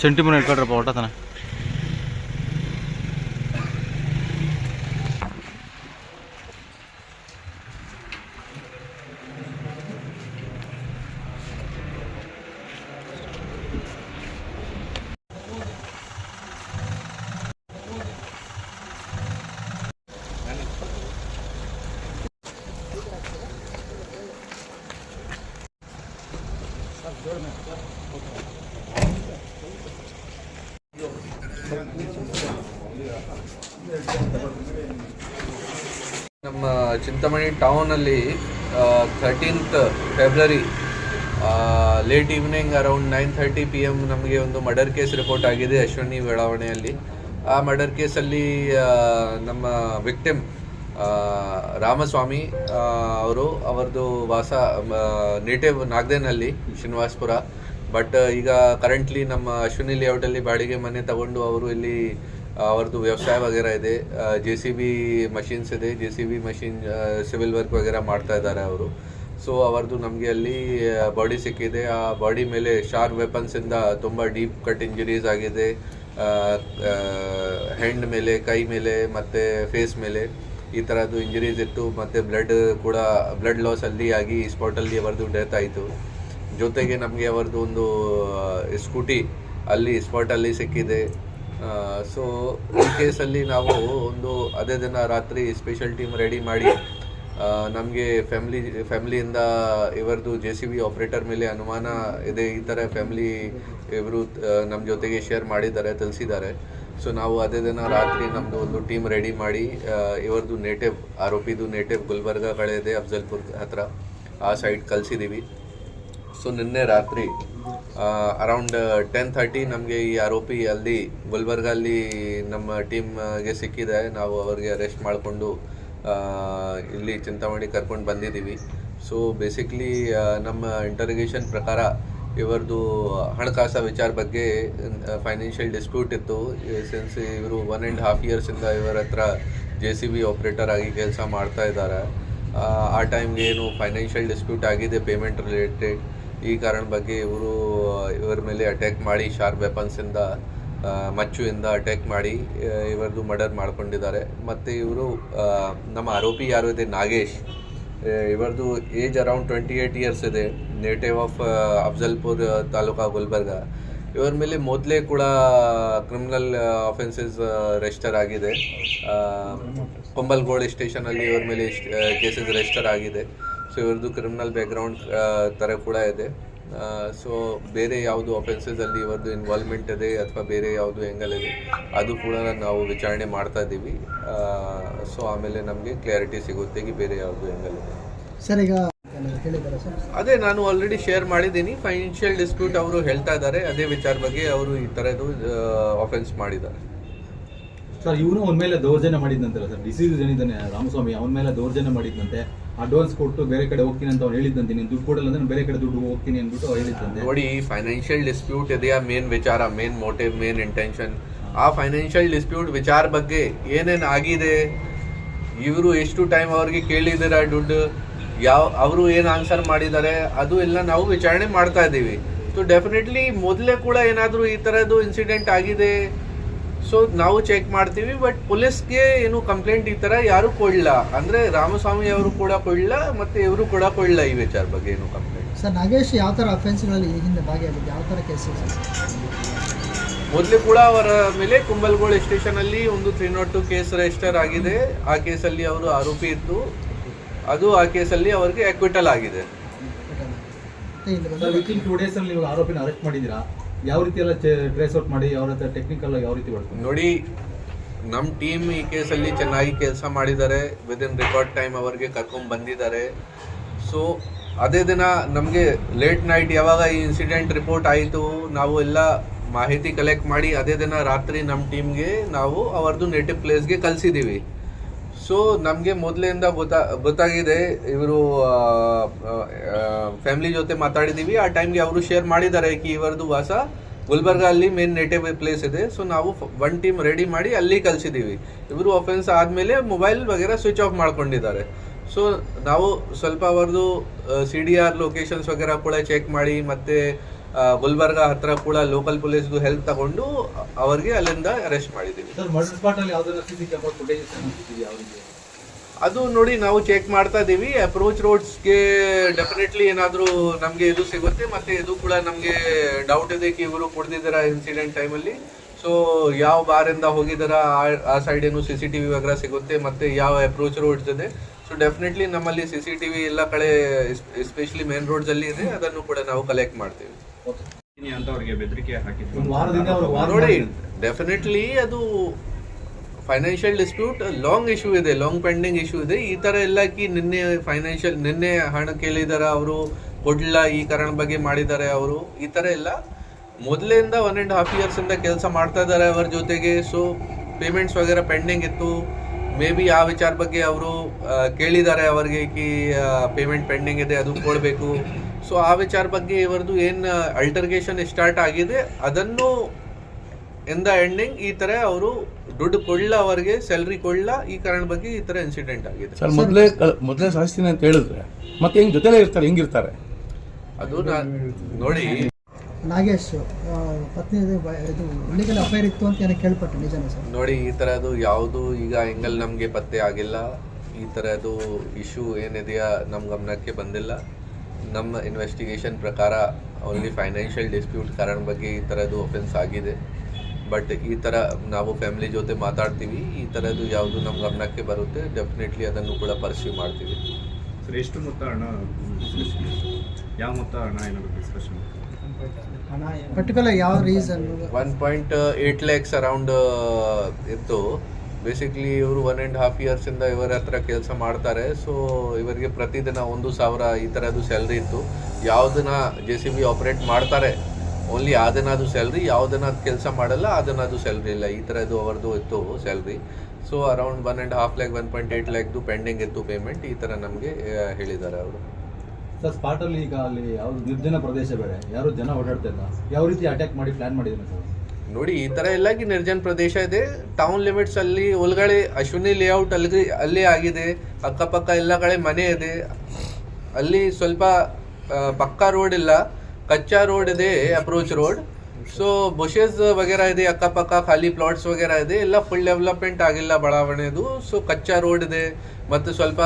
Sentiment ಇಟ್ಕೊಡ್ರಪ್ಪ ಹೊಟ್ಟತನ ನಮ್ಮ Chintamani ಟೌನಲ್ಲಿ thirteenth February late evening around nine thirty P M ನಮಗೆ ಒಂದು murder case report ಆಗಿದೆ ಅಶ್ವಿನಿ ಬೆಳಾವಣೆಯಲ್ಲಿ. ಆ ಮರ್ಡರ್ ಕೇಸಲ್ಲಿ ನಮ್ಮ ವಿಕ್ಟಿಮ್ ರಾಮಸ್ವಾಮಿ ಅವರು ಅವರದು ವಾಸ ನೇಟಿವ್ ನಾಗ್ದೇನಲ್ಲಿ, ಶ್ರೀನಿವಾಸ್ಪುರ. ಬಟ್ ಈಗ ಕರೆಂಟ್ಲಿ ನಮ್ಮ ಅಶ್ವಿನಿ ಲೇಔಟಲ್ಲಿ ಬಾಡಿಗೆ ಮನೆ ತಗೊಂಡು ಅವರು ಇಲ್ಲಿ ಅವ್ರದ್ದು ವ್ಯವಸಾಯ ವಗೇರ ಇದೆ. ಜೆ ಸಿ ಬಿ ಮಷಿನ್ಸ್ ಇದೆ. J C B machine civil work ವಗೇರ ಮಾಡ್ತಾ ಇದ್ದಾರೆ ಅವರು. ಸೊ ಅವರದ್ದು ನಮಗೆ ಅಲ್ಲಿ ಬಾಡಿ ಸಿಕ್ಕಿದೆ. ಆ ಬಾಡಿ ಮೇಲೆ ಶಾರ್ಪ್ ವೆಪನ್ಸಿಂದ ತುಂಬ ಡೀಪ್ ಕಟ್ ಇಂಜುರೀಸ್ ಆಗಿದೆ. ಹ್ಯಾಂಡ್ ಮೇಲೆ, ಕೈ ಮೇಲೆ, ಮತ್ತು ಫೇಸ್ ಮೇಲೆ ಈ ಥರದ್ದು ಇಂಜುರೀಸ್ ಇತ್ತು. ಮತ್ತು ಬ್ಲಡ್ ಕೂಡ ಬ್ಲಡ್ ಲಾಸ್ ಅಲ್ಲಿ ಆಗಿ ಸ್ಪಾಟಲ್ಲಿ ಅವರದ್ದು ಡೆತ್ ಆಯಿತು. ಜೊತೆಗೆ ನಮಗೆ ಅವರದ್ದು ಒಂದು ಸ್ಕೂಟಿ ಅಲ್ಲಿ ಸ್ಪಾಟಲ್ಲಿ ಸಿಕ್ಕಿದೆ. ಸೊ ಈ ಕೇಸಲ್ಲಿ ನಾವು ಒಂದು ಅದೇ ದಿನ ರಾತ್ರಿ ಸ್ಪೆಷಲ್ ಟೀಮ್ ರೆಡಿ ಮಾಡಿ ನಮಗೆ ಫ್ಯಾಮ್ಲಿ ಫ್ಯಾಮ್ಲಿಯಿಂದ ಇವರದು ಜೆ ಸಿ ಬಿ ಆಪ್ರೇಟರ್ ಮೇಲೆ ಅನುಮಾನ ಇದೆ. ಈ ಥರ ಫ್ಯಾಮ್ಲಿ ಇವರು ನಮ್ಮ ಜೊತೆಗೆ ಶೇರ್ ಮಾಡಿದ್ದಾರೆ, ತಿಳಿಸಿದ್ದಾರೆ. ಸೊ ನಾವು ಅದೇ ದಿನ ರಾತ್ರಿ ನಮ್ಮದು ಒಂದು ಟೀಮ್ ರೆಡಿ ಮಾಡಿ ಇವರದು ನೇಟಿವ್ ಆರೋಪಿದು ನೇಟಿವ್ ಗುಲ್ಬರ್ಗ ಕಡೆ ಇದೆ ಅಫ್ಜಲ್ಪುರ್ ಹತ್ರ ಆ ಸೈಡ್ ಕಳಿಸಿದ್ದೀವಿ ಸೊ ನಿನ್ನೆ ರಾತ್ರಿ ಅರೌಂಡ್ ಟೆನ್ ಥರ್ಟಿ ನಮಗೆ ಈ ಆರೋಪಿ ಅಲ್ಲಿ ಗುಲ್ಬರ್ಗಲ್ಲಿ ನಮ್ಮ ಟೀಮ್ಗೆ ಸಿಕ್ಕಿದೆ. ನಾವು ಅವ್ರಿಗೆ ಅರೆಸ್ಟ್ ಮಾಡಿಕೊಂಡು ಇಲ್ಲಿ ಚಿಂತಾಮಣಿ ಕರ್ಕೊಂಡು ಬಂದಿದ್ದೀವಿ. ಸೊ ಬೇಸಿಕ್ಲಿ ನಮ್ಮ ಇಂಟರ್ಗೇಷನ್ ಪ್ರಕಾರ ಇವರದು ಹಣಕಾಸು ವಿಚಾರ ಬಗ್ಗೆ ಫೈನಾನ್ಷಿಯಲ್ ಡಿಸ್ಪ್ಯೂಟ್ ಇತ್ತು. ಸಿನ್ಸ್ ಇವರು ಒನ್ ಆ್ಯಂಡ್ ಹಾಫ್ ಇಯರ್ಸಿಂದ ಇವರ ಹತ್ರ ಜೆ ಸಿ ಬಿ ಆಪ್ರೇಟರ್ ಆಗಿ ಕೆಲಸ ಮಾಡ್ತಾ ಇದ್ದಾರೆ. ಆ, ಆ ಟೈಮ್ಗೆ ಏನು ಫೈನಾನ್ಷಿಯಲ್ ಡಿಸ್ಪ್ಯೂಟ್ ಆಗಿದೆ ಪೇಮೆಂಟ್ ರಿಲೇಟೆಡ್ ಈ ಕಾರಣ ಬಗ್ಗೆ ಇವರು ಇವರ ಮೇಲೆ ಅಟ್ಯಾಕ್ ಮಾಡಿ ಶಾರ್ಪ್ ವೆಪನ್ಸಿಂದ ಮಚ್ಚುವಿಂದ ಅಟ್ಯಾಕ್ ಮಾಡಿ ಇವರದು ಮರ್ಡರ್ ಮಾಡ್ಕೊಂಡಿದ್ದಾರೆ. ಮತ್ತು ಇವರು ನಮ್ಮ ಆರೋಪಿ ಯಾರು ಇದೆ? Nagesh. ಇವರದು age around twenty eight years ಇದೆ. Native of Afzalpur taluka Gulbarga. ಇವರ ಮೇಲೆ ಮೊದಲೇ ಕೂಡ ಕ್ರಿಮಿನಲ್ ಅಫೆನ್ಸಸ್ ರಿಜಿಸ್ಟರ್ ಆಗಿದೆ. ಕೊಂಬಲ್ಗೋಳಿ ಸ್ಟೇಷನಲ್ಲಿ ಇವರ ಮೇಲೆ ಕೇಸಸ್ ರೆಜಿಸ್ಟರ್ ಆಗಿದೆ. ಸೊ ಇವ್ರದ್ದು ಕ್ರಿಮಿನಲ್ ಬ್ಯಾಕ್ಗ್ರೌಂಡ್ ಥರ ಕೂಡ ಇದೆ. ಸೊ ಬೇರೆ ಯಾವುದು ಅಲ್ಲಿ ಇವರದು ಇನ್ವಾಲ್ವ್ಮೆಂಟ್ ಇದೆ ಅಥವಾ ಬೇರೆ ಯಾವುದು ಎಂಗಲ್ ಇದೆ ಅದು ಕೂಡ ನಾವು ವಿಚಾರಣೆ ಮಾಡ್ತಾ ಇದ್ದೀವಿ. ಸೊ ಆಮೇಲೆ ನಮಗೆ ಕ್ಲಾರಿಟಿ ಸಿಗುತ್ತೆ ಈಗ ಬೇರೆ ಯಾವುದು ಎಂಗಲ್ ಇದೆ. ಸರ್ ಈಗ ಅದೇ ನಾನು ಆಲ್ರೆಡಿ ಶೇರ್ ಮಾಡಿದ್ದೀನಿ. ಫೈನಾನ್ಷಿಯಲ್ ಡಿಸ್ಪ್ಯೂಟ್ ಅವರು ಹೇಳ್ತಾ ಇದ್ದಾರೆ. ಅದೇ ವಿಚಾರ ಬಗ್ಗೆ ಅವರು ಈ ಥರದ್ದು ಅಫೆನ್ಸ್ ಮಾಡಿದ್ದಾರೆ. ಸರ್ ಇವನು ಒಂದ್ಮೇಲೆ ಮೇಲೆ ದೌರ್ಜನ್ಯ ಮಾಡಿದ್ನಂತಲ್ಲ ಸರ್? ಡಿಸೀಸ್ ಏನಿದ್ದಾನೆ? ರಾಮಸ್ವಾಮಿ ಅವನ ಮೇಲೆ ದೌರ್ಜನ್ಯ ಮಾಡಿದ್ನಂತೆ. ಅಡ್ವಾನ್ಸ್ ಕೊಟ್ಟು ಬೇರೆ ಕಡೆ ಹೋಗ್ತೀನಿ ಅಂತ ಅವ್ರು ಹೇಳಿದ್ದಂತೆ. ನೀನು ದುಡ್ಡು ಕೊಡಲ್ಲ ಅಂದ್ರೆ ಬೇರೆ ಕಡೆ ದುಡ್ಡು ಹೋಗ್ತೀನಿ ಅಂದ್ಬಿಟ್ಟು ಹೇಳಿದ್ದಂತೆ. ನೋಡಿ ಫೈನಾನ್ಷಿಯಲ್ ಡಿಸ್ಪ್ಯೂಟ್ ಇದೆಯಾ? ಮೇನ್ ವಿಚಾರ ಮೇನ್ ಮೋಟಿವ್ ಮೇನ್ ಇಂಟೆನ್ಷನ್ ಆ ಫೈನಾನ್ಷಿಯಲ್ ಡಿಸ್ಪ್ಯೂಟ್ ವಿಚಾರ ಬಗ್ಗೆ ಏನೇನು ಆಗಿದೆ? ಇವರು ಎಷ್ಟು ಟೈಮ್ ಅವ್ರಿಗೆ ಕೇಳಿದ್ದೀರಾ ದುಡ್ಡು? ಯಾವ, ಅವರು ಏನು ಆನ್ಸರ್ ಮಾಡಿದ್ದಾರೆ? ಅದು ಎಲ್ಲ ನಾವು ವಿಚಾರಣೆ ಮಾಡ್ತಾ ಇದ್ದೀವಿ. ಸೊ ಡೆಫಿನೆಟ್ಲಿ ಮೊದಲೇ ಕೂಡ ಏನಾದರೂ ಈ ಥರದ್ದು ಇನ್ಸಿಡೆಂಟ್ ಆಗಿದೆ? ಸೊ ನಾವು ಚೆಕ್ ಮಾಡ್ತೀವಿ ಬಟ್ ಪೊಲೀಸ್ಗೆ ಏನು ಕಂಪ್ಲೇಂಟ್ ಈ ಥರ ಯಾರು ಕೊಡಲ್ಲ ಅಂದರೆ ರಾಮಸ್ವಾಮಿ ಅವರು ಕೂಡ ಕೊಡಲ್ಲ ಮತ್ತು ಇವರು ಕೂಡ ಕೊಡಲ್ಲ ಈ ವಿಚಾರ ಬಗ್ಗೆ ಏನು ಕಂಪ್ಲೇಂಟ್ ಸರ್ ನಾಗೇಶ್ ಯಾವ ಥರ ಅಫೆನ್ಸ್ಗಳಲ್ಲಿ ಈ ಹಿಂದೆ ಭಾಗಿಯಾಗಿದೆ ಯಾವ ಥರ ಕೇಸಸ್ ಮೊದಲು ಕೂಡ ಅವರ ಮೇಲೆ ಕುಂಬಲ್ಗೋಳ ಸ್ಟೇಷನ್ ಅಲ್ಲಿ ಒಂದು three not two case register ಆಗಿದೆ. ಆ ಕೇಸಲ್ಲಿ ಅವರು ಆರೋಪಿ ಇತ್ತು ಅದು ಆ ಕೇಸಲ್ಲಿ ಅವರಿಗೆ ಅಕ್ವಿಟಲ್ ಆಗಿದೆ. ಸರ್ ವಿತಿನ್ ಟೂ ಡೇಸ್ ಅಲ್ಲಿ ನೀವು ಆರೋಪಿನ ಅರೆಸ್ಟ್ ಮಾಡಿದ್ದೀರಾ? ಯಾವ ರೀತಿ ಎಲ್ಲ ಟ್ರೇಸ್ ಔಟ್ ಮಾಡಿ ಅವ್ರ ಹತ್ರ ಟೆಕ್ನಿಕಲ್ ಯಾವ ರೀತಿ ಬಳಸ್ತೀವಿ ನೋಡಿ ನಮ್ಮ ಟೀಮ್ ಈ ಕೇಸಲ್ಲಿ ಚೆನ್ನಾಗಿ ಕೆಲಸ ಮಾಡಿದ್ದಾರೆ. ವಿದಿನ್ ರೆಕಾರ್ಡ್ ಟೈಮ್ ಅವರಿಗೆ ಕರ್ಕೊಂಡು ಬಂದಿದ್ದಾರೆ. ಸೊ ಅದೇ ದಿನ ನಮಗೆ ಲೇಟ್ ನೈಟ್ ಯಾವಾಗ ಈ ಇನ್ಸಿಡೆಂಟ್ ರಿಪೋರ್ಟ್ ಆಯಿತು, ನಾವು ಎಲ್ಲ ಮಾಹಿತಿ ಕಲೆಕ್ಟ್ ಮಾಡಿ, ಅದೇ ದಿನ ರಾತ್ರಿ ನಮ್ಮ ಟೀಮ್ಗೆ ನಾವು ಅವ್ರದ್ದು ನೇಟಿವ್ ಪ್ಲೇಸ್ಗೆ ಕಳಿಸಿದ್ದೀವಿ ಸೊ ನಮಗೆ ಮೊದಲಿಂದ ಗೊತ್ತಾ, ಗೊತ್ತಾಗಿದೆ, ಇವರು ಫ್ಯಾಮಿಲಿ ಜೊತೆ ಮಾತಾಡಿದ್ದೀವಿ ಆ ಟೈಮ್ಗೆ ಅವರು ಶೇರ್ ಮಾಡಿದ್ದಾರೆ ಕಿ ಇವರದು ವಾಸ. ಗುಲ್ಬರ್ಗ ಅಲ್ಲಿ ಮೇನ್ ನೇಟಿವ್ ಪ್ಲೇಸ್ ಇದೆ. ಸೊ ನಾವು ಒನ್ ಟೀಮ್ ರೆಡಿ ಮಾಡಿ ಅಲ್ಲಿ ಕಲಿಸಿದ್ದೀವಿ ಇವರು ಅಫೆನ್ಸ್ ಆದಮೇಲೆ ಮೊಬೈಲ್ ವಗೇರ ಸ್ವಿಚ್ ಆಫ್ ಮಾಡ್ಕೊಂಡಿದ್ದಾರೆ. ಸೊ ನಾವು ಸ್ವಲ್ಪ ಅವರದು ಸಿ ಡಿ ಆರ್ ಲೊಕೇಶನ್ಸ್ ವಗೇರ ಕೂಡ ಚೆಕ್ ಮಾಡಿ, ಮತ್ತೆ ಗುಲ್ಬರ್ಗ ಹತ್ರ ಕೂಡ ಲೋಕಲ್ ಪೊಲೀಸ್ಗೂ ಹೆಲ್ಪ್ ತಗೊಂಡು ಅವರಿಗೆ ಅಲ್ಲಿಂದ ಅರೆಸ್ಟ್ ಮಾಡಿದ್ದೀವಿ. ಅದು ನೋಡಿ ನಾವು ಚೆಕ್ ಮಾಡ್ತಾ ಇದೀವಿ ಅಪ್ರೋಚ್ ರೋಡ್ಸ್ಗೆ ಡೆಫಿನೆಟ್ಲಿ ಏನಾದರೂ ನಮಗೆ ಇದು ಸಿಗುತ್ತೆ. ಮತ್ತೆ ಇದು ಕೂಡ ನಮಗೆ ಡೌಟ್ ಇದೆ ಇವರು ಕುಡ್ದಿದ್ದಾರ ಇನ್ಸಿಡೆಂಟ್ ಟೈಮಲ್ಲಿ ಸೊ ಯಾವ ಬಾರಿಂದ ಹೋಗಿದಾರ ಆ- ಸೈಡ್ ಏನು ಸಿ ಸಿ ಟಿ ವಿ ವಗರ ಸಿಗುತ್ತೆ ಮತ್ತೆ ಯಾವ ಅಪ್ರೋಚ್ ರೋಡ್ಸ್ ಇದೆ. ಸೊ ಡೆಫಿನೆಟ್ಲಿ ನಮ್ಮಲ್ಲಿ ಸಿ ಸಿ ಟಿ ವಿ ಎಲ್ಲ ಕಡೆ ಎಸ್ಪೆಷಲಿ ಮೇನ್ ರೋಡ್ಸ್ ಅಲ್ಲಿ ಇದೆ. ಅದನ್ನು ಕೂಡ ನಾವು ಕಲೆಕ್ಟ್ ಮಾಡ್ತೀವಿ. ಬೆದರಿಕೆ ಹಾಕಿದ್ರು. ನೋಡಿ ಡೆಫಿನೆಟ್ಲಿ ಅದು ಫೈನಾನ್ಷಿಯಲ್ ಡಿಸ್ಪ್ಯೂಟ್ ಲಾಂಗ್ ಇಶ್ಯೂ ಇದೆ ಲಾಂಗ್ ಪೆಂಡಿಂಗ್ ಇಶ್ಯೂ ಇದೆ. ಈ ತರ ಎಲ್ಲ ಕಿ ನಿನ್ನೆ ಫೈನಾನ್ಷಿಯಲ್ ನಿನ್ನೆ ಹಣ ಕೇಳಿದಾರ ಅವರು ಕೊಡ್ಲಿಲ್ಲ ಈ ಕಾರಣ ಬಗ್ಗೆ ಮಾಡಿದ್ದಾರೆ ಅವರು. ಈ ತರ ಎಲ್ಲ ಮೊದಲಿಂದ ಒನ್ ಆ್ಯಂಡ್ ಹಾಫ್ ಇಯರ್ಸ್ ಇಂದ ಕೆಲಸ ಮಾಡ್ತಾ ಇದ್ದಾರೆ ಅವರ ಜೊತೆಗೆ. ಸೊ ಪೇಮೆಂಟ್ಸ್ ವಗೇರ ಪೆಂಡಿಂಗ್ ಇತ್ತು. ಮೇ ಬಿ ಆ ವಿಚಾರ ಬಗ್ಗೆ ಅವರು ಕೇಳಿದ್ದಾರೆ ಅವರಿಗೆ ಕಿ ಪೇಮೆಂಟ್ ಪೆಂಡಿಂಗ್ ಇದೆ ಅದು ಕೊಡಬೇಕು. ಸೊ ಆ ವಿಚಾರ ಬಗ್ಗೆ ಇವರದು ಏನು ಅಲ್ಟರ್ಗೇಷನ್ ಸ್ಟಾರ್ಟ್ ಆಗಿದೆ ಅದನ್ನು ಇನ್ ದ ಎಂಡಿಂಗ್ ಈ ತರ ಅವರು ದುಡ್ಡು ಕೊಡ್ಲ ಅವರಿಗೆ ಸ್ಯಾಲ್ರಿ ಕೊಡ್ಲ ಈ ಕಾರಣ ಬಗ್ಗೆ ಈ ತರ ಇನ್ಸಿಡೆಂಟ್ ಆಗಿದೆ. ಸರ್ ಮೊದಲೇ ಮೊದಲೇ ಸಾಯಿಸ್ತೀನಿ ಅಂತ ಹೇಳಿದ್ರೆ ಮತ್ತೆ ಹೆಂಗ್ ಜೊತೆಲೇ ಇರ್ತಾರೆ ಹೆಂಗಿರ್ತಾರೆ? ಅದು ನೋಡಿ. ನಾಗೇಶ್ ಪತ್ನಿ ಇದು ಬ- ಅಫೈರ್ ಇತ್ತು ಅಂತ ಏನೋ ಕೇಳ್ಪಟ್ಟೆ ನಿಜನೇ ಸರ್? ನೋಡಿ ಈ ಥರದ್ದು ಯಾವುದು ಈಗ ಎಂಗಲ್ ನಮಗೆ ಪತ್ತೆ ಆಗಿಲ್ಲ. ಈ ಥರದ್ದು ಇಶ್ಯೂ ಏನಿದೆಯಾ ನಮ್ಮ ಗಮನಕ್ಕೆ ಬಂದಿಲ್ಲ. ನಮ್ಮ ಇನ್ವೆಸ್ಟಿಗೇಷನ್ ಪ್ರಕಾರ ಓನ್ಲಿ ಫೈನಾನ್ಷಿಯಲ್ ಡಿಸ್ಪ್ಯೂಟ್ ಕಾರಣ ಬಗ್ಗೆ ಈ ಥರದ್ದು ಒಫೆನ್ಸ್ ಆಗಿದೆ. ಬಟ್ ಈ ಥರ ನಾವು ಫ್ಯಾಮಿಲಿ ಜೊತೆ ಮಾತಾಡ್ತೀವಿ ಈ ಥರದ್ದು ಯಾವುದು ನಮ್ಮ ಗಮನಕ್ಕೆ ಬರುತ್ತೆ ಡೆಫಿನೆಟ್ಲಿ ಅದನ್ನು ಕೂಡ ಪರ್ಸ್ಯೂ ಮಾಡ್ತೀವಿ. ಸರ್ ಎಷ್ಟು ಮೊತ್ತ ಹಣ ಯಾವ ಮೊತ್ತ ಹಣ ಏನಾದರೂ ಡಿಸ್ಕಷನ್ ಪರ್ಟಿಕ್ಯುಲರ್ ಯಾವ reason one point eight lakhs around ಇತ್ತು. ಬೇಸಿಕ್ಲಿ ಇವರು ಒನ್ ಆ್ಯಂಡ್ ಹಾಫ್ ಇಯರ್ಸಿಂದ ಇವರ ಹತ್ರ ಕೆಲಸ ಮಾಡ್ತಾರೆ. ಸೊ ಇವರಿಗೆ ಪ್ರತಿದಿನ ಒಂದು ಸಾವಿರ ಈ ಥರದ್ದು ಸ್ಯಾಲ್ರಿ ಇತ್ತು. ಯಾವುದನ್ನ ಜೆ ಸಿ ಬಿ ಆಪ್ರೇಟ್ ಮಾಡ್ತಾರೆ ಓನ್ಲಿ ಅದನ್ನ ಅದು ಸ್ಯಾಲ್ರಿ ಯಾವುದನ್ನ ಕೆಲಸ ಮಾಡಲ್ಲ, ಅದನ್ನದು ಸ್ಯಾಲ್ರಿ ಇಲ್ಲ. ಈ ಥರದ್ದು ಅವರದ್ದು ಇತ್ತು salary so around one and half lakh one point eight ಲ್ಯಾಕ್ದು pending ಇತ್ತು ಪೇಮೆಂಟ್ ಈ ಥರ ನಮಗೆ ಹೇಳಿದ್ದಾರೆ ಅವರು. ಸರ್ ಸ್ಪಾಟಲ್ಲಿ ಈಗ ಅಲ್ಲಿ ಯಾವುದು ನಿರ್ಜನ ಪ್ರದೇಶ ಬೇರೆ, ಯಾರು ಜನ ಓಡಾಡ್ತಿಲ್ಲ ಯಾವ ರೀತಿ ಅಟ್ಯಾಕ್ ಮಾಡಿ ಪ್ಲ್ಯಾನ್ ಮಾಡಿದ್ರು ಸರ್ ನೋಡಿ, ಈ ತರ ಎಲ್ಲ ಕಿ ನಿರ್ಜನ ಪ್ರದೇಶ ಇದೆ. ಟೌನ್ ಲಿಮಿಟ್ಸ್ ಅಲ್ಲಿ ಒಳಗಡೆ ಅಶ್ವಿನಿ ಲೇಔಟ್ ಅಲ್ಲಿ ಅಲ್ಲಿ ಆಗಿದೆ. ಅಕ್ಕಪಕ್ಕ ಎಲ್ಲ ಕಡೆ ಮನೆ ಇದೆ. ಅಲ್ಲಿ ಸ್ವಲ್ಪ ಪಕ್ಕಾ ರೋಡ್ ಇಲ್ಲ. ಕಚ್ಚಾ ರೋಡ್ ಇದೆ ಅಪ್ರೋಚ್ ರೋಡ್ ಸೊ ಬುಷಸ್ ವಗೇರ ಇದೆ, ಅಕ್ಕಪಕ್ಕ ಖಾಲಿ ಪ್ಲಾಟ್ಸ್ ವಗೇರ ಇದೆ. ಎಲ್ಲ ಫುಲ್ ಡೆವಲಪ್ಮೆಂಟ್ ಆಗಿಲ್ಲ ಬಡಾವಣೆದು. ಸೊ ಕಚ್ಚಾ ರೋಡ್ ಇದೆ. ಮತ್ತು ಸ್ವಲ್ಪ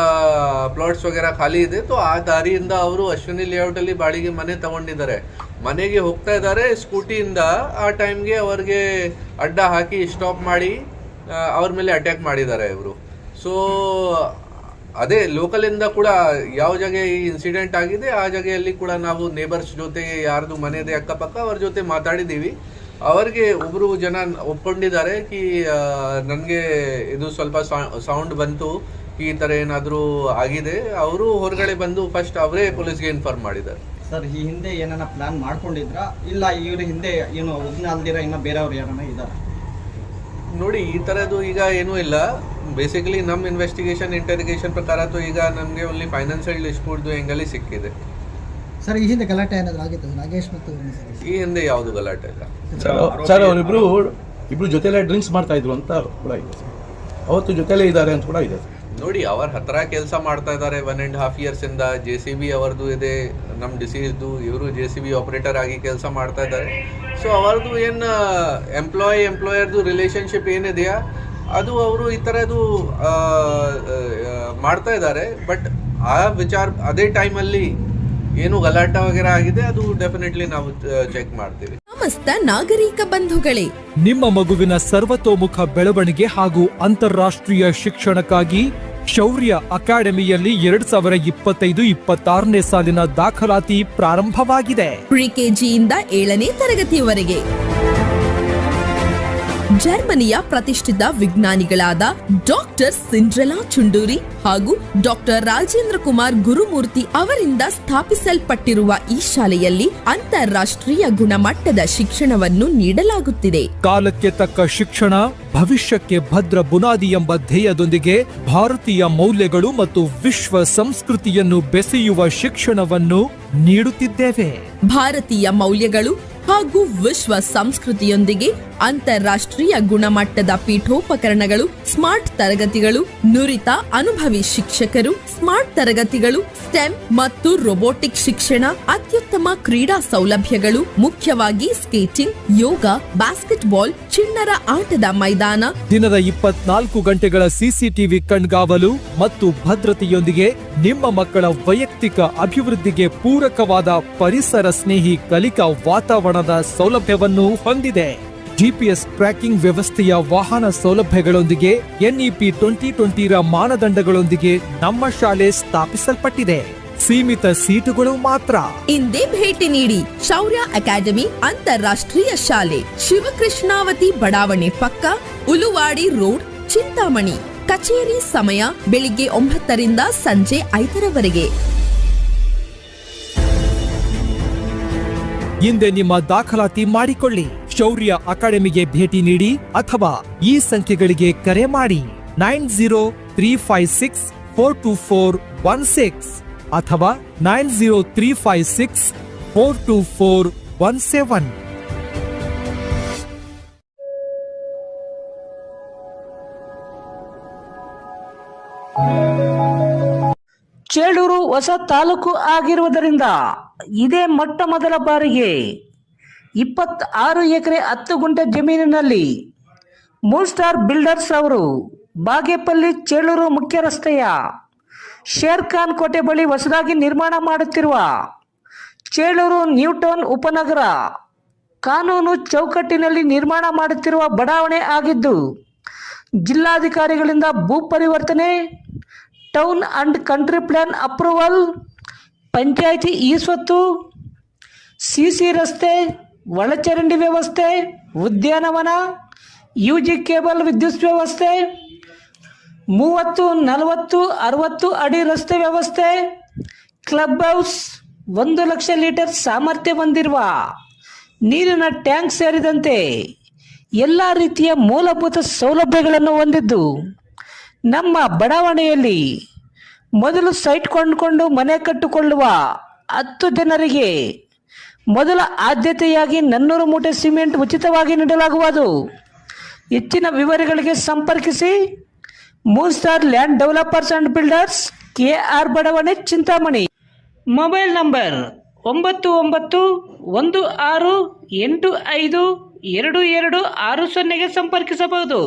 ಪ್ಲಾಟ್ಸ್ ವಗೇರ ಖಾಲಿ ಇದೆ. ಸೊ ಆ ದಾರಿಯಿಂದ ಅವರು ಅಶ್ವಿನಿ ಲೇಔಟಲ್ಲಿ ಬಾಡಿಗೆ ಮನೆ ತಗೊಂಡಿದ್ದಾರೆ. ಮನೆಗೆ ಹೋಗ್ತಾ ಇದ್ದಾರೆ. ಸ್ಕೂಟಿಯಿಂದ ಆ ಟೈಮ್ಗೆ ಅವ್ರಿಗೆ ಅಡ್ಡ ಹಾಕಿ ಸ್ಟಾಪ್ ಮಾಡಿ ಅವ್ರ ಮೇಲೆ ಅಟ್ಯಾಕ್ ಮಾಡಿದ್ದಾರೆ ಇವರು. ಸೊ ಅದೇ ಲೋಕಲ್ ಇಂದ ಕೂಡ ಯಾವ ಜಾಗ ಈ ಇನ್ಸಿಡೆಂಟ್ ಆಗಿದೆ, ಆ ಜಾಗೆಯಲ್ಲಿ ಕೂಡ ನಾವು ನೇಬರ್ಸ್ ಜೊತೆ ಯಾರ್ದು ಮನೆ ಅಕ್ಕಪಕ್ಕ ಅವ್ರ ಜೊತೆ ಮಾತಾಡಿದ್ದೀವಿ. ಅವರಿಗೆ ಒಬ್ರು ಜನ ಒಪ್ಕೊಂಡಿದ್ದಾರೆ ಕಿ ನನಗೆ ಇದು ಸ್ವಲ್ಪ ಸೌಂಡ್ ಬಂತು, ಈ ಥರ ಏನಾದರೂ ಆಗಿದೆ. ಅವರು ಹೊರಗಡೆ ಬಂದು ಫಸ್ಟ್ ಅವರೇ ಪೊಲೀಸ್ಗೆ ಇನ್ಫಾರ್ಮ್ ಮಾಡಿದ್ದಾರೆ. ಸರ್ ಈ ಹಿಂದೆ ಏನನ್ನ ಪ್ಲಾನ್ ಮಾಡ್ಕೊಂಡಿದ್ರಾ? ಇಲ್ಲ ಇವ್ರ ಹಿಂದೆ ಏನು ಒಬ್ಬನ ಅಲ್ದಿರ ಇನ್ನ ಬೇರೆಯವ್ರು ಯಾರನ್ನ ಇದಾರ? ನೋಡಿ ಈ ಥರದ್ದು ಈಗ ಏನೂ ಇಲ್ಲ. ಬೇಸಿಕಲಿ ನಮ್ಮ ಇನ್ವೆಸ್ಟಿಗೇಷನ್ ಇಂಟರಿಗೇಷನ್ ಪ್ರಕಾರ ತು ಈಗ ನಮಗೆ ಓನ್ಲಿ ಫೈನಾನ್ಷಿಯಲ್ ಡಿಸ್ಪ್ಯೂಟ್ದು ಎಂಗಲ್ಲಿ ಸಿಕ್ಕಿದೆ. ಸರ್ ಈ ಹಿಂದೆ ಗಲಾಟೆ ಏನಾದ್ರು ಆಗಿತ್ತು ನಾಗೇಶ್ ಮತ್ತು ಈ ಹಿಂದೆ ಯಾವುದು ಗಲಾಟೆ ಇಲ್ಲ. ಸರ್ ಸರ್ ಅವರಿಬ್ರು ಇಬ್ರು ಜೊತೆಲೇ ಡ್ರಿಂಕ್ಸ್ ಮಾಡ್ತಾ ಇದ್ರು ಅಂತ ಕೂಡ ಇದೆ ಸರ್. ಅವತ್ತು ಜೊತೆಲೇ ಇದ್ದಾರೆ ಅಂತ ಕೂಡ ಇದೆ ಸರ್. ನೋಡಿ, ಅವ್ರ ಹತ್ರ ಕೆಲಸ ಮಾಡ್ತಾ ಇದ್ದಾರೆ ಒನ್ ಆ್ಯಂಡ್ ಹಾಫ್ ಇಯರ್ಸ್ ಇಂದ. ಜೆ ಸಿ ಬಿ ಅವರದು ಇದೆ ನಮ್ಮ ಡಿಸೀಸ್ದು ಇವರು ಜೆ ಸಿ ಬಿ ಆಪರೇಟರ್ ಆಗಿ ಕೆಲಸ ಮಾಡ್ತಾ ಇದ್ದಾರೆ ಸೊ ಅವರದು ಏನು ಎಂಪ್ಲಾಯ್ ಎಂಪ್ಲಾಯರ್ದು ರಿಲೇಶನ್ಶಿಪ್ ಏನಿದೆಯಾ ಅದು ಅವರು ಈ ಥರದ್ದು ಮಾಡ್ತಾ ಇದ್ದಾರೆ ಬಟ್ ಆ ವಿಚಾರ, ಅದೇ ಟೈಮಲ್ಲಿ ಏನು ಗಲಾಟ ವಗೇರ ಆಗಿದೆ, ಅದು ಡೆಫಿನೆಟ್ಲಿ ನಾವು ಚೆಕ್ ಮಾಡ್ತೀವಿ. ಸಮಸ್ತ ನಾಗರಿಕ ಬಂಧುಗಳೇ. ನಿಮ್ಮ ಮಗುವಿನ ಸರ್ವತೋಮುಖ ಬೆಳವಣಿಗೆ ಹಾಗೂ ಅಂತಾರಾಷ್ಟ್ರೀಯ ಶಿಕ್ಷಣಕ್ಕಾಗಿ ಶೌರ್ಯ ಅಕಾಡೆಮಿಯಲ್ಲಿ ಎರಡ್ ಸಾವಿರ ಇಪ್ಪತ್ತೈದು ಇಪ್ಪತ್ತಾರನೇ ಸಾಲಿನ ದಾಖಲಾತಿ ಪ್ರಾರಂಭವಾಗಿದೆ. ಪ್ರಿಕೆಜಿಯಿಂದ ಏಳನೇ ತರಗತಿಯವರೆಗೆ ಜರ್ಮನಿಯ ಪ್ರತಿಷ್ಠಿತ ವಿಜ್ಞಾನಿಗಳಾದ ಡಾಕ್ಟರ್ ಸಿಂಡ್ರೆಲಾ ಚುಂಡೂರಿ ಹಾಗೂ ಡಾಕ್ಟರ್ ರಾಜೇಂದ್ರ ಕುಮಾರ್ ಗುರುಮೂರ್ತಿ ಅವರಿಂದ ಸ್ಥಾಪಿಸಲ್ಪಟ್ಟಿರುವ ಈ ಶಾಲೆಯಲ್ಲಿ ಅಂತಾರಾಷ್ಟ್ರೀಯ ಗುಣಮಟ್ಟದ ಶಿಕ್ಷಣವನ್ನು ನೀಡಲಾಗುತ್ತಿದೆ. ಕಾಲಕ್ಕೆ ತಕ್ಕ ಶಿಕ್ಷಣ ಭವಿಷ್ಯಕ್ಕೆ ಭದ್ರ ಬುನಾದಿ ಎಂಬ ಧ್ಯೇಯದೊಂದಿಗೆ ಭಾರತೀಯ ಮೌಲ್ಯಗಳು ಮತ್ತು ವಿಶ್ವ ಸಂಸ್ಕೃತಿಯನ್ನು ಬೆಸೆಯುವ ಶಿಕ್ಷಣವನ್ನು ನೀಡುತ್ತಿದ್ದೇವೆ. ಭಾರತೀಯ ಮೌಲ್ಯಗಳು ಹಾಗೂ ವಿಶ್ವ ಸಂಸ್ಕೃತಿಯೊಂದಿಗೆ ಅಂತಾರಾಷ್ಟ್ರೀಯ ಗುಣಮಟ್ಟದ ಪೀಠೋಪಕರಣಗಳು, ಸ್ಮಾರ್ಟ್ ತರಗತಿಗಳು, ನುರಿತ ಅನುಭವಿ ಶಿಕ್ಷಕರು, ಸ್ಮಾರ್ಟ್ ತರಗತಿಗಳು, ಸ್ಟೆಮ್ ಮತ್ತು ರೊಬೋಟಿಕ್ ಶಿಕ್ಷಣ, ಅತ್ಯುತ್ತಮ ಕ್ರೀಡಾ ಸೌಲಭ್ಯಗಳು, ಮುಖ್ಯವಾಗಿ ಸ್ಕೇಟಿಂಗ್, ಯೋಗ, ಬಾಸ್ಕೆಟ್ಬಾಲ್, ಚಿಣ್ಣರ ಆಟದ ಮೈದಾನ. ದಿನದ ಇಪ್ಪತ್ನಾಲ್ಕು ಗಂಟೆಗಳ ಸಿಸಿಟಿವಿ ಕಣ್ಗಾವಲು ಮತ್ತು ಭದ್ರತೆಯೊಂದಿಗೆ ನಿಮ್ಮ ಮಕ್ಕಳ ವೈಯಕ್ತಿಕ ಅಭಿವೃದ್ಧಿಗೆ ಪೂರಕವಾದ ಪರಿಸರ ಸ್ನೇಹಿ ಕಲಿಕಾ ವಾತಾವರಣದ ಸೌಲಭ್ಯವನ್ನು ಹೊಂದಿದೆ. ಜಿಪಿಎಸ್ ಟ್ರ್ಯಾಕಿಂಗ್ ವ್ಯವಸ್ಥೆಯ ವಾಹನ ಸೌಲಭ್ಯಗಳೊಂದಿಗೆ ಎನ್ಇಪಿ ಟ್ವೆಂಟಿ ಟ್ವೆಂಟಿರ ಮಾನದಂಡಗಳೊಂದಿಗೆ ನಮ್ಮ ಶಾಲೆ ಸ್ಥಾಪಿಸಲ್ಪಟ್ಟಿದೆ. ಸೀಮಿತ ಸೀಟುಗಳು ಮಾತ್ರ. ಇಂದೇ ಭೇಟಿ ನೀಡಿ ಶೌರ್ಯ ಅಕಾಡೆಮಿ ಅಂತಾರಾಷ್ಟ್ರೀಯ ಶಾಲೆ. ಶಿವಕೃಷ್ಣಾವತಿ ಬಡಾವಣೆ ಪಕ್ಕ ಉಲುವಾಡಿ ರೋಡ್ ಚಿಂತಾಮಣಿ. ಕಚೇರಿ ಸಮಯ ಬೆಳಿಗ್ಗೆ ಒಂಬತ್ತರಿಂದ ಸಂಜೆ ಐದರವರೆಗೆ. ಹಿಂದೆ ನಿಮ್ಮ ದಾಖಲಾತಿ ಮಾಡಿಕೊಳ್ಳಿ. ಶೌರ್ಯ ಅಕಾಡೆಮಿಗೆ ಭೇಟಿ ನೀಡಿ ಅಥವಾ ಈ ಸಂಖ್ಯೆಗಳಿಗೆ ಕರೆ ಮಾಡಿ nine zero three five six four two four one six ಅಥವಾ nine zero three five six four two four one seven. Chelur ಹೊಸ ತಾಲೂಕು ಆಗಿರುವುದರಿಂದ ಇದೇ ಮೊಟ್ಟ ಮೊದಲ ಬಾರಿಗೆ ಇಪ್ಪತ್ತಾರು ಎಕರೆ ಹತ್ತು ಗುಂಟೆ ಜಮೀನಿನಲ್ಲಿ ಮೂರ್ ಸ್ಟಾರ್ ಬಿಲ್ಡರ್ಸ್ ಅವರು ಬಾಗೇಪಲ್ಲಿ ಚೇಳೂರು ಮುಖ್ಯ ರಸ್ತೆಯ ಶೇರ್ ಖಾನ್ ಕೋಟೆ ಬಳಿ ಹೊಸದಾಗಿ ನಿರ್ಮಾಣ ಮಾಡುತ್ತಿರುವ ಚೇಳೂರು ನ್ಯೂಟೌನ್ ಉಪನಗರ ಕಾನೂನು ಚೌಕಟ್ಟಿನಲ್ಲಿ ನಿರ್ಮಾಣ ಮಾಡುತ್ತಿರುವ ಬಡಾವಣೆ ಆಗಿದ್ದು, ಜಿಲ್ಲಾಧಿಕಾರಿಗಳಿಂದ ಭೂ ಪರಿವರ್ತನೆ, town and country plan approval, panchayat ಈಸ್ವತ್ತು ಸ್ವತ್ತು, ಸಿ ಸಿ ರಸ್ತೆ ಒಳಚರಂಡಿ ವ್ಯವಸ್ಥೆ, ಉದ್ಯಾನವನ ಯು ಜಿ ಕೇಬಲ್ ವಿದ್ಯುತ್ ವ್ಯವಸ್ಥೆ, ಮೂವತ್ತು, ನಲವತ್ತು, ಅರವತ್ತು ಅಡಿ ರಸ್ತೆ ವ್ಯವಸ್ಥೆ ಕ್ಲಬ್ ಹೌಸ್ ಒಂದು ಲಕ್ಷ ಲೀಟರ್ ಸಾಮರ್ಥ್ಯ ಹೊಂದಿರುವ ನೀರಿನ ಟ್ಯಾಂಕ್ ಸೇರಿದಂತೆ ಎಲ್ಲ ರೀತಿಯ ಮೂಲಭೂತ ಸೌಲಭ್ಯಗಳನ್ನು ಹೊಂದಿದ್ದು, ನಮ್ಮ ಬಡಾವಣೆಯಲ್ಲಿ ಮೊದಲು ಸೈಟ್ ಕೊಂಡುಕೊಂಡು ಮನೆ ಕಟ್ಟಿಕೊಳ್ಳುವ ಹತ್ತು ಜನರಿಗೆ ಮೊದಲ ಆದ್ಯತೆಯಾಗಿ ನನ್ನೂರು ಮೂಟೆ ಸಿಮೆಂಟ್ ಉಚಿತವಾಗಿ ನೀಡಲಾಗುವುದು. ಹೆಚ್ಚಿನ ವಿವರಗಳಿಗೆ ಸಂಪರ್ಕಿಸಿ moon star land developers and builders K R ಬಡಾವಣೆ, ಚಿಂತಾಮಣಿ. ಮೊಬೈಲ್ ನಂಬರ್ ಒಂಬತ್ತು ಒಂಬತ್ತು ಒಂದು ಆರು ಎಂಟು ಐದು ಎರಡು ಎರಡು ಆರು ಸೊನ್ನೆಗೆ ಸಂಪರ್ಕಿಸಬಹುದು.